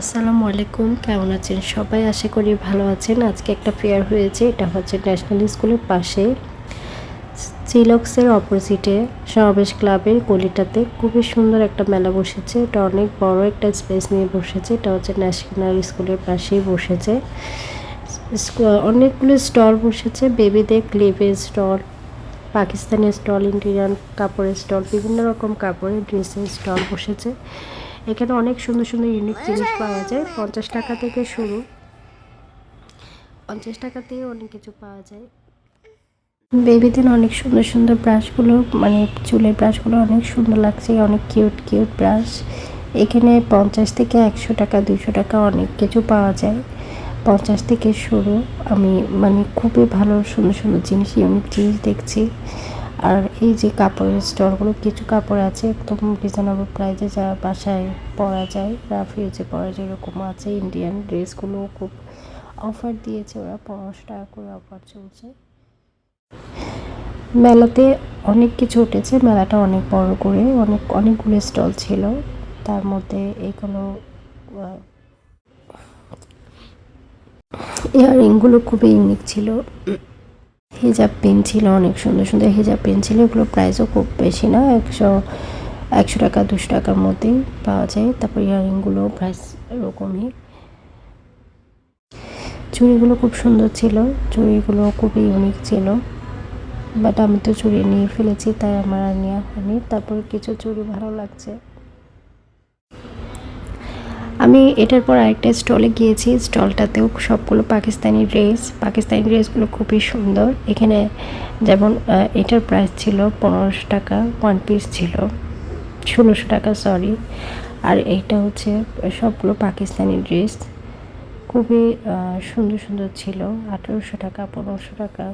আসসালামু আলাইকুম, কেমন আছেন সবাই? আশা করি ভালো আছেন। আজকে একটা ফেয়ার হয়েছে, এটা হচ্ছে ন্যাশনাল স্কুলের পাশে। সিলক্সের অপোজিটে সমাবেশ ক্লাবের গলিটাতে খুবই সুন্দর একটা মেলা বসেছে। এটা অনেক বড় একটা স্পেস নিয়ে বসেছে। এটা হচ্ছে ন্যাশনাল স্কুলের পাশেই বসেছে। অনেকগুলো স্টল বসেছে। বেবিদের ক্লিপের স্টল পাকিস্তানের স্টল ইন্ডিয়ান কাপড়ের স্টল বিভিন্ন রকম কাপড়ের ড্রেসের স্টল বসেছে। এখানে অনেক সুন্দর সুন্দর ইউনিক জিনিস পাওয়া যায়। পঞ্চাশ টাকা থেকে শুরু। পঞ্চাশ টাকাতেই অনেক কিছু পাওয়া যায়। বেবিদের অনেক সুন্দর সুন্দর ব্রাশগুলো মানে চুলের ব্রাশগুলো অনেক সুন্দর লাগছে, অনেক কিউট কিউট ব্রাশ এখানে পঞ্চাশ থেকে একশো টাকা দুশো টাকা অনেক কিছু পাওয়া যায়। পঞ্চাশ থেকে শুরু। আমি মানে খুবই ভালো সুন্দর সুন্দর জিনিস ইউনিক জিনিস দেখছি। আর এই যে কাপড়ের স্টলগুলো কিছু কাপড় আছে একদম রিজনেবল প্রাইসে যা বাসায় পরা যায়। রাফ ইউজে পরা যায় এরকম আছে। ইন্ডিয়ান ড্রেসগুলো খুব অফার দিয়েছে ওরা, পনেরোশো টাকা করে অফার চলছে। মেলাতে অনেক কিছু উঠেছে, মেলাটা অনেক বড় করে, অনেক, অনেকগুলো স্টল ছিল। তার মধ্যে এগুলো ইয়াররিংগুলো খুবই ইউনিক ছিল। হিজাব পেন ছিল অনেক সুন্দর সুন্দর হিজাব পেন ছিল এগুলো প্রাইসও খুব বেশি না, একশো একশো টাকা, দুশো টাকার মধ্যেই পাওয়া যায়। তারপর ইয়াররিংগুলো প্রাইস এরকমই। চুড়িগুলো খুব সুন্দর ছিল, চুড়িগুলো খুবই ইউনিক ছিল। বাট আমি তো চুড়ি নিয়ে ফেলেছি, তাই আমার আর নেওয়া হয়নি। তারপর কিছু চুড়ি ভালো লাগছে। আমি এটার পর আরেকটা স্টলে গিয়েছি। স্টলটাতেও সবগুলো পাকিস্তানি ড্রেস পাকিস্তানি ড্রেসগুলো খুবই সুন্দর। এখানে যেমন এটার প্রাইস ছিল পনেরোশো টাকা ওয়ান পিস ছিল। ষোলোশো টাকা সরি আর এইটা হচ্ছে সবগুলো পাকিস্তানি ড্রেস খুবই সুন্দর সুন্দর ছিল। আঠেরোশো টাকা, পনেরোশো টাকা।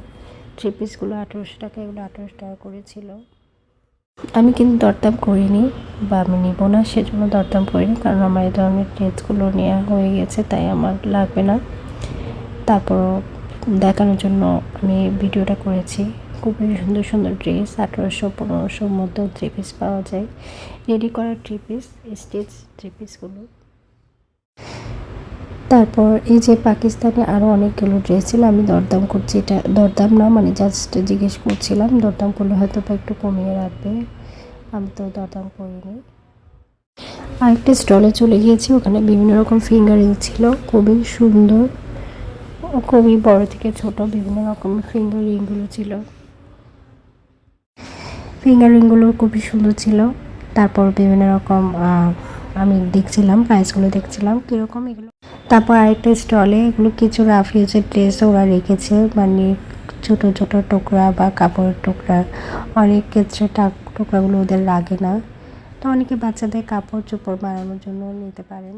থ্রি পিসগুলো আঠেরোশো টাকা, এগুলো আঠেরোশো টাকা করে ছিল। আমি কিন্তু দরদাম করিনি। বা আমি নিব না, সেজন্য দরদাম করিনি, কারণ আমার এই ধরনের ড্রেসগুলো নেওয়া হয়ে গেছে, তাই আমার লাগবে না। তারপরও দেখানোর জন্য আমি ভিডিওটা করেছি। খুবই সুন্দর সুন্দর ড্রেস আঠেরোশো, পনেরোশোর মধ্যেও থ্রি পিস পাওয়া যায়। রেডি করা থ্রি পিস স্টেজ থ্রি পিসগুলো তারপর এই যে পাকিস্তানে আরও অনেকগুলো ড্রেস ছিল, আমি দরদাম করছি, এটা দরদাম না মানে জাস্ট জিজ্ঞেস করছিলাম, দরদাম করলে হয়তো বা একটু কমিয়ে রাখবে। আমি তো দরদাম করিনি। আরেকটা স্টলে চলে গিয়েছি, ওখানে বিভিন্ন রকম ফিঙ্গারিং ছিল, খুবই সুন্দর, খুবই বড় থেকে ছোট, বিভিন্ন রকম ফিঙ্গারিংগুলো ছিল। ফিঙ্গারিংগুলো খুবই সুন্দর ছিল, তারপর বিভিন্ন রকম আমি দেখছিলাম প্রাইসগুলো দেখছিলাম, কীরকম এগুলো। তারপর আরেকটা স্টলে এগুলো কিছু রাফ ইউজের ড্রেস ওরা রেখেছে মানে ছোট ছোট টুকরা বা কাপড়ের টুকরা। অনেক ক্ষেত্রে টুকরাগুলো ওদের লাগে না। তো অনেকে বাচ্চাদের কাপড় চোপড় বানানোর জন্য নিতে পারেন।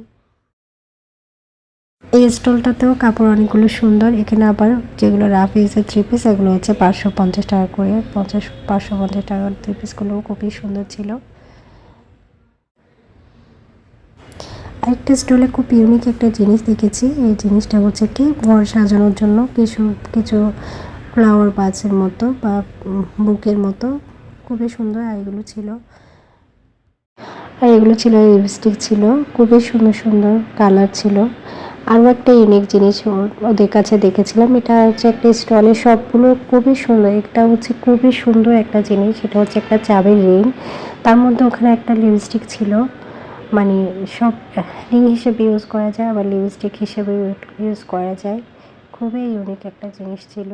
এই স্টলটাতেও কাপড় অনেকগুলো সুন্দর। এখানে আবার যেগুলো রাফ ইউজের থ্রি পিস এগুলো হচ্ছে পাঁচশো পঞ্চাশ টাকা করে। পঞ্চাশ, পাঁচশো পঞ্চাশ টাকার থ্রি পিসগুলোও খুবই সুন্দর ছিল। আরেকটা স্টলে খুব ইউনিক একটা জিনিস দেখেছি। এই জিনিসটা হচ্ছে কি ঘর সাজানোর জন্য কিছু কিছু ফ্লাওয়ার বাজের মতো বা বুকের মতো। খুবই সুন্দর, আর এগুলো ছিল। আর এগুলো ছিল লিপস্টিক ছিল। খুবই সুন্দর সুন্দর কালার ছিল। আরও একটা ইউনিক জিনিস ওদের কাছে দেখেছিলাম। এটা হচ্ছে একটা স্টলে সবগুলো খুবই সুন্দর। একটা হচ্ছে খুবই সুন্দর একটা জিনিস এটা হচ্ছে একটা চাবির রিং তার মধ্যে ওখানে একটা লিপস্টিক ছিল। মানে সব রিং হিসেবে ইউজ করা যায়, আবার লিপস্টিক হিসেবে ইউজ করা যায়। খুবই ইউনিক একটা জিনিস ছিল।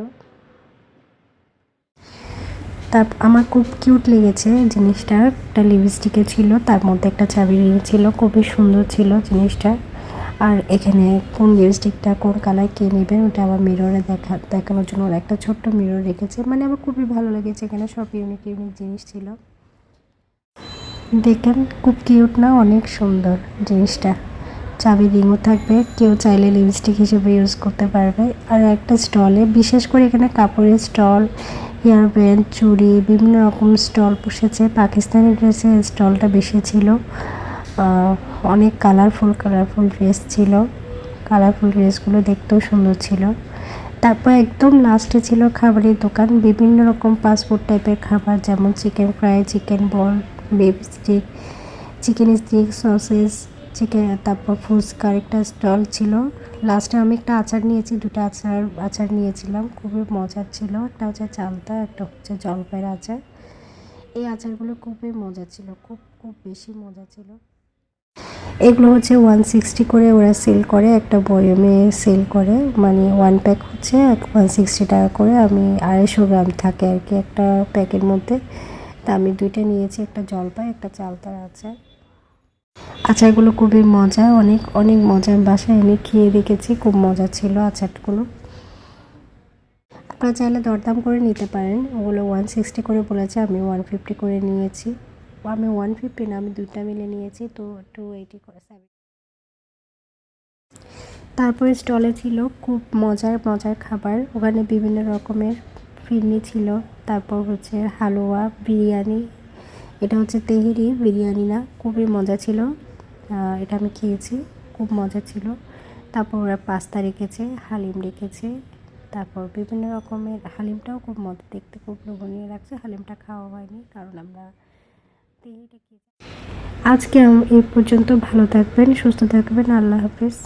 তার, আমার খুব কিউট লেগেছে জিনিসটা। একটা লিপস্টিকে ছিল, তার মধ্যে একটা চাবি রিং ছিল, খুবই সুন্দর ছিল জিনিসটা। আর এখানে কোন লিপস্টিকটা কোন কালার কে নেবেন ওটা আবার মিররে দেখা, দেখানোর জন্য ওরা একটা ছোট্ট মিরর রেখেছে। মানে আমার খুবই ভালো লেগেছে এখানে, সব ইউনিক ইউনিক জিনিস ছিল। দেখেন, খুব কিউট না, অনেক সুন্দর জিনিসটা। চাবি রিংও থাকবে, কেউ চাইলে লিপস্টিক হিসেবে ইউজ করতে পারবে। আর একটা স্টলে বিশেষ করে এখানে কাপড়ের স্টল হেয়ার ব্যান্ড, চুড়ি, বিভিন্ন রকম স্টল বসেছে পাকিস্তানি ড্রেসের স্টলটা বেশি ছিল। অনেক কালারফুল কালারফুল ড্রেস ছিল। কালারফুল ড্রেসগুলো দেখতেও সুন্দর ছিল। তারপর একদম লাস্টে ছিল খাবারের দোকান। বিভিন্ন রকম পাসপোর্ট টাইপের খাবার, যেমন chicken fry chicken ball babe stick chicken stick sausage chicken তারপর ফুচকার একটা স্টল ছিল। লাস্টে আমি একটা আচার নিয়েছি, দুটো আচার আচার নিয়েছিলাম। খুবই মজার ছিল। একটা হচ্ছে চালতা, একটা হচ্ছে জলপাইয়ের আচার। এই আচারগুলো খুবই মজা ছিল, খুব খুব বেশি মজা ছিল। এগুলো হচ্ছে ওয়ান সিক্সটি করে ওরা সেল করে, একটা বয়মে সেল করে। মানে ওয়ান প্যাক হচ্ছে ওয়ান সিক্সটি টাকা করে। আমি আড়াইশো গ্রাম থাকে আর কি একটা প্যাকের মধ্যে। তা আমি দুইটা নিয়েছি, একটা জলপাই, একটা চালতার আচার। আচারগুলো খুবই মজা অনেক অনেক মজা বাসায় এনে খেয়ে দেখেছি, খুব মজা ছিল আচারগুলো। আপনারা চাইলে দরদাম করে নিতে পারেন, ওগুলো ওয়ান সিক্সটি করে বলেছে, আমি ওয়ান ফিফটি করে নিয়েছি। আমি ওয়ান ফিফটি না, আমি দুইটা মিলে নিয়েছি, তো টু এইটি করে সেভেন তারপরে স্টলে ছিল, খুব মজার মজার খাবার। ওখানে বিভিন্ন রকমের ফিরনি ছিল, তারপর হচ্ছে হালুয়া, বিরিয়ানি এটা হচ্ছে তেহেরি বিরিয়ানি না, খুবই মজা ছিল। এটা আমি খেয়েছি, খুব মজা ছিল। তারপর ওরা পাস্তা রেখেছে, হালিম রেখেছে। তারপর বিভিন্ন রকমের, হালিমটাও খুব মজা, দেখতে খুব লোভনীয় লাগছে। হালিমটা খাওয়া হয়নি, কারণ আমরা তেহেরিটা খেয়েছি। আজকে এই পর্যন্ত ভালো থাকবেন, সুস্থ থাকবেন। আল্লাহ হাফিজ।